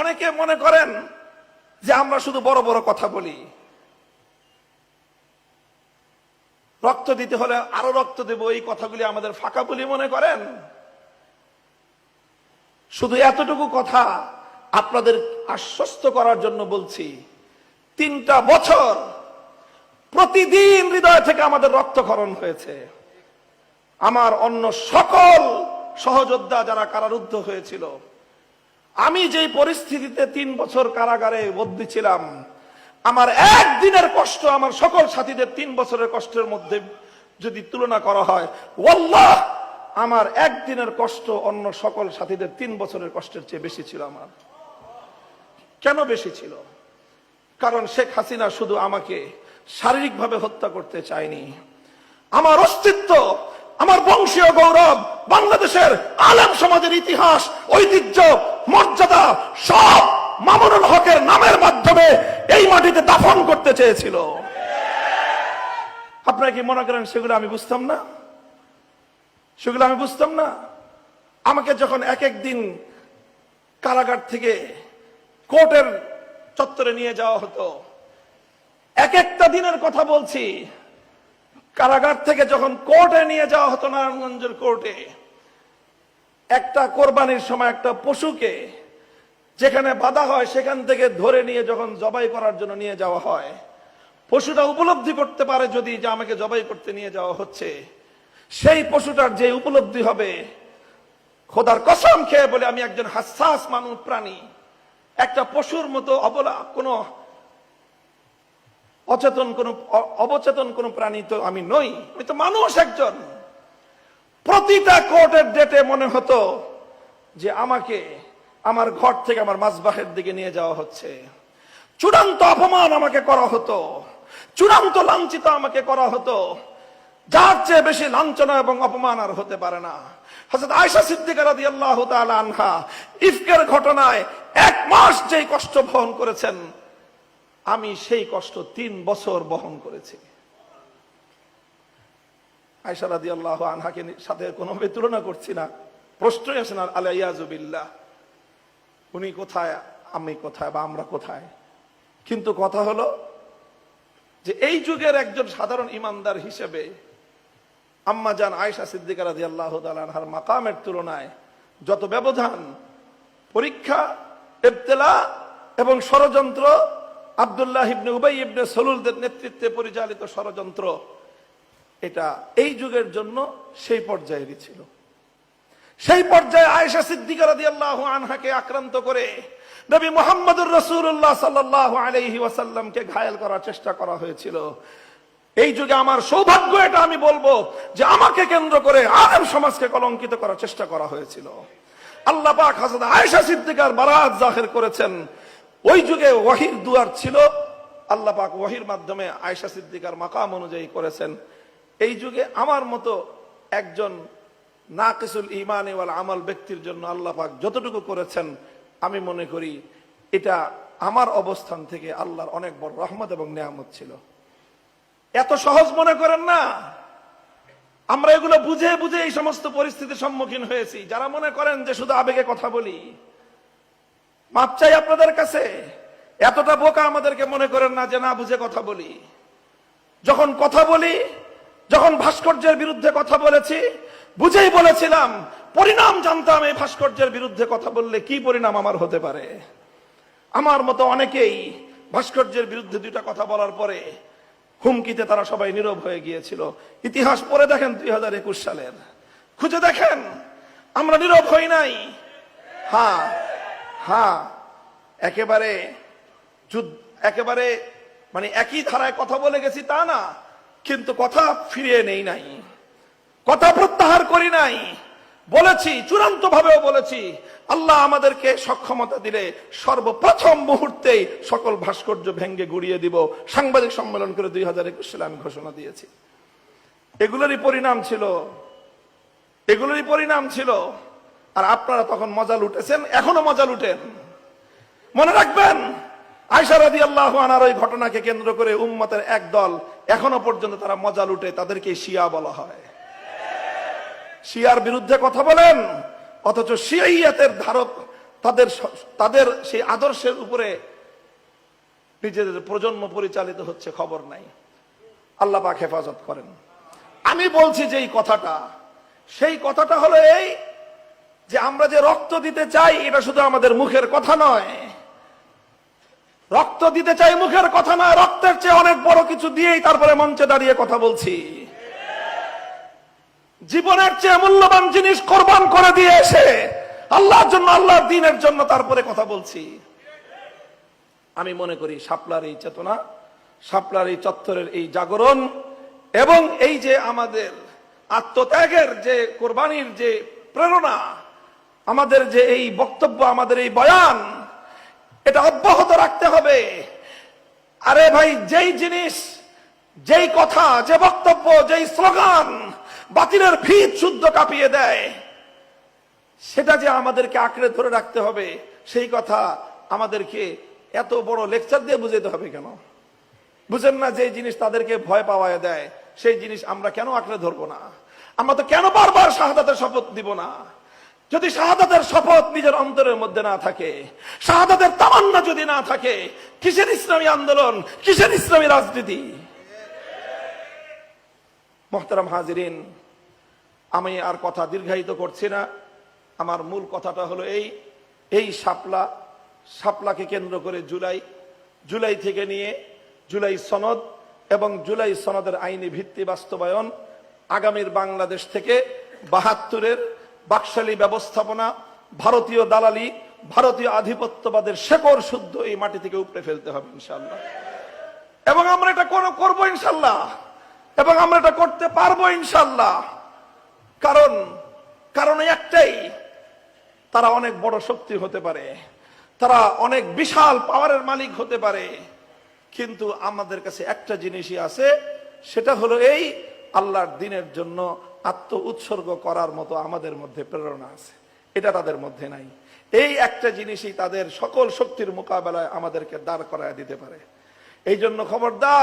অনেকে মনে করেন যে আমরা শুধু বড় বড় কথা বলি। রক্ত দিতে হলে আরও রক্ত দেব, এই কথাগুলি আমাদের ফাঁকা বলি মনে করেন। শুধু এতটুকু কথা আপনাদের আশ্বস্ত করার জন্য বলছি, তিনটা বছর প্রতিদিন হৃদয় থেকে আমাদের রক্তক্ষরণ হয়েছে। আমার অন্য সকল সহযোদ্ধা যারা কারারুদ্ধ হয়েছিল আমি যেই পরিস্থিতিতে তিন বছর কারাগারে বন্দী ছিলাম, আমার একদিনের কষ্ট আমার সকল সাথীদের তিন বছরের কষ্টের মধ্যে যদি তুলনা করা হয় আমার একদিনের কষ্ট অন্য সকল সাথীদের তিন বছরের কষ্টের চেয়ে বেশি ছিল আমার। কেন বেশি ছিল? কারণ শেখ হাসিনা শুধু আমাকে শারীরিকভাবে হত্যা করতে চায়নি। আমার অস্তিত্ব, আমার বংশীয় গৌরব, বাংলাদেশের আলেম সমাজের ইতিহাস, ঐতিহ্য মর্যাদা সব মামুনুল হকের নামের মাধ্যমে এই মাটিতে দাফন করতে চেয়েছিল। আপনারা কি মনে করেন সেগুলো আমি বুঝতাম না? সেগুলো আমি বুঝতাম না? আমাকে যখন এক এক দিন কারাগার থেকে কোর্টের চত্বরে নিয়ে যাওয়া হতো, এক একটা দিনের কথা বলছি। কারাগার থেকে যখন কোর্টে নিয়ে যাওয়া হতো নারায়ণগঞ্জের কোর্টে একটা কোরবানির সময় একটা পশুকে যেখানে বাধা হয়, সেখান থেকে ধরে নিয়ে যখন জবাই করার জন্য নিয়ে যাওয়া হয়, পশুটা উপলব্ধি করতে পারে যদি যে আমাকে জবাই করতে নিয়ে যাওয়া হচ্ছে। সেই পশুটার যে উপলব্ধি হবে, খোদার কসম খেয়ে বলে, আমি একজন হাসাস মানুষ প্রাণী। একটা পশুর মতো অবলা, কোনো অচেতন, কোন অবচেতন কোন প্রাণী তো আমি নই। আমি তো মানুষ একজন। প্রতিটা কোর্টের ডেটে মনে হতো যে আমাকে আমার ঘর থেকে আমার মাসবাহের দিকে নিয়ে যাওয়া হচ্ছে। চূড়ান্ত অপমান আমাকে করা হতো। চূড়ান্ত লাঞ্ছিত আমাকে করা হতো। যার চেয়ে বেশি লাঞ্ছনা এবং অপমান আর হতে পারে না। হযরত আয়েশা সিদ্দিকা রাদিয়াল্লাহু তাআলা আনহা ইফকের ঘটনায় এক মাস যেই কষ্ট বহন করেছেন, আমি সেই কষ্ট তিন বছর বহন করেছি। আয়সা রাদি আল্লাহ আনহাকে সাথে কোনোভাবে তুলনা করছি না। প্রশ্নই আসে না আলা ইয়াজুবিল্লাহ উনি কোথায়? আমি কোথায় বা আমরা কোথায়? কিন্তু কথা হলো যে এই যুগের একজন সাধারণ ইমানদার হিসেবে আম্মা জান আয়েশা সিদ্দিকা রাদি আল্লাহ আনহার মাকামের তুলনায় যত ব্যবধান, পরীক্ষা, ইবতেলা এবং ষড়যন্ত্র আব্দুল্লাহ ইবনে উবাই ইবনে সলুলদের নেতৃত্বে পরিচালিত ষড়যন্ত্র এটা এই যুগের জন্য সেই পর্যায়েরই ছিল। সেই পর্যায়ে আয়েশা সিদ্দিকা রাদিয়াল্লাহু আনহাকে আক্রান্ত করে নবী মুহাম্মদুর রাসূলুল্লাহ সাল্লাল্লাহু আলাইহি ওয়াসাল্লামকে ঘায়েল করার চেষ্টা করা হয়েছিল। এই যুগে আমার সৌভাগ্য এটা আমি বলব যে আমাকে কেন্দ্র করে আলেম সমাজকে কলঙ্কিত করার চেষ্টা করা হয়েছিল। আল্লাহ পাক হাজরত আয়েশা সিদ্দিকার বারাত জাহির করেছেন। ওই যুগে ওয়াহির দুয়ার ছিল। আল্লাহ পাক ওয়াহির মাধ্যমে আয়েশা সিদ্দিকার মাকাম অনুযায়ী করেছেন। এই যুগে আমার মতো একজন নাকিসুল ইমান ওয়াল আমল ব্যক্তির জন্য আল্লাহ পাক যতটুকু করেছেন, আমি মনে করি এটা আমার অবস্থান থেকে আল্লাহর অনেক বড় রহমত এবং নিয়ামত ছিল। এত সহজ মনে করেন না? আমরা এগুলো বুঝে বুঝে এই সমস্ত পরিস্থিতির সম্মুখীন হয়েছি। যারা মনে করেন যে শুধু আবেগে কথা বলি, মাপ চাই আপনাদের কাছে। এতটা বোকা আমাদেরকে মনে করেন না যে না বুঝে কথা বলি। যখন কথা বলি যখন ভাস্কর্যের বিরুদ্ধে কথা বলেছি, বুঝেই বলেছিলাম, পরিণাম জানতাম এই ভাস্কর্যের বিরুদ্ধে কথা বললে কি পরিণাম আমার হতে পারে। আমার মতো অনেকেই ভাস্কর্যের বিরুদ্ধে দুইটা কথা বলার পরে হুমকিতে তারা সবাই নীরব হয়ে গিয়েছিল। ইতিহাস পড়ে দেখেন দুই হাজার একুশ সালের। খুঁজে দেখেন, আমরা নীরব হই নাই। হ্যাঁ হ্যাঁ একেবারে যুদ্ধ, একেবারে মানে একই ধারায় কথা বলে গেছি তা না। কিন্তু কথা ফিরিয়ে নেই নাই। কথা প্রত্যাহার করি নাই। বলেছি চূড়ান্ত ভাবেও বলেছি, আল্লাহ আমাদেরকে সক্ষমতা দিলে সর্বপ্রথম মুহূর্তেই সকল ভাস্কর্য ভেঙ্গে গুড়িয়ে দিব। সাংবাদিক সম্মেলন করে দুই হাজার একুশ সালে আমি ঘোষণা দিয়েছি। এগুলোরই পরিণাম ছিল। এগুলোরই পরিণাম ছিল। আর আপনারা তখন মজা লুটেছেন, এখনও মজা লুটেন। মনে রাখবেন আয়সা রাদি আল্লাহ আনার ওই ঘটনাকে কেন্দ্র করে উম্মতের এক দল এখনও পর্যন্ত তারা মজা লুটে তাদেরকে শিয়া বলা হয়। শিয়ার বিরুদ্ধে কথা বলেন, অথচ শিয়াইয়াতের ধারক তাদের তাদের সেই আদর্শের উপরে নিজেদের প্রজন্ম পরিচালিত হচ্ছে খবর নাই। আল্লাহ পাক হেফাজত করেন। আমি বলছি যে এই কথাটা, সেই কথাটা হলো এই যে আমরা যে রক্ত দিতে চাই, এটা শুধু আমাদের মুখের কথা নয়। রক্ত দিতে চাই মুখের কথা নয় রক্তের চেয়ে অনেক বড় কিছু দিয়েই তারপরে মঞ্চে দাঁড়িয়ে কথা বলছি। জীবনের চেয়ে মূল্যবান জিনিস কোরবান করে দিয়ে এসে আল্লাহর জন্য, আল্লাহর দিনের জন্য তারপরে কথা বলছি। আমি মনে করি শাপলার এই চেতনা, শাপলার এই চত্বরের এই জাগরণ এবং এই যে আমাদের আত্মত্যাগের যে কোরবানির যে প্রেরণা, আমাদের যে এই বক্তব্য, আমাদের এই বয়ান এটা অব্যাহত রাখতে হবে। আরে ভাই, যেই জিনিস, যেই কথা, যে বক্তব্য, যেই স্লোগান বাতিলের ভিত শুদ্ধ কাঁপিয়ে দেয়, সেটা যে আমাদেরকে আঁকড়ে ধরে রাখতে হবে, সেই কথা আমাদেরকে এত বড় লেকচার দিয়ে বুঝাইতে হবে কেন? বুঝেন না যে জিনিস তাদেরকে ভয় পাওয়ায় দেয়, সেই জিনিস আমরা কেন আঁকড়ে ধরবো না? আমরা তো কেন বারবার শাহাদাতের শপথ দিব না? যদি শাহাদাতের শপথ নিজের অন্তরের মধ্যে না থাকে, শাহাদাতের তামান্না যদি না থাকে, কিসের ইসলামী আন্দোলন, কিসের ইসলামী রাজনীতি? মোহতারাম হাজিরিন, আমি আর কথা দীর্ঘায়িত করছি না। আমার মূল কথাটা হলো এই এই সাপলা সাপলাকে কেন্দ্র করে জুলাই জুলাই থেকে নিয়ে জুলাই সনদ এবং জুলাই সনদের আইনি ভিত্তি বাস্তবায়ন আগামীর বাংলাদেশ থেকে বাহাত্তরের বাকশালী ব্যবস্থাপনা, ভারতীয় দালালি, ভারতীয় আধিপত্যবাদের শেকড় শুদ্ধ এই মাটি থেকে উপড়ে ফেলতে হবে ইনশাল্লাহ এবং আমরা এটা করব ইনশাল্লাহ এবং আমরা এটা করতে পারব ইনশাল্লাহ কারণ কারণ একটাই, তারা অনেক বড় শক্তি হতে পারে। তারা অনেক বিশাল পাওয়ারের মালিক হতে পারে। কিন্তু আমাদের কাছে একটা জিনিসই আছে, সেটা হলো এই, আল্লাহর দিনের জন্য আত্ম উৎসর্গ করার মতো আমাদের মধ্যে প্রেরণা আছে। এটা তাদের মধ্যে নাই। এই একটা জিনিসই তাদের সকল শক্তির মোকাবেলায় আমাদেরকে দাঁড় করায় দিতে পারে। এই জন্য খবরদার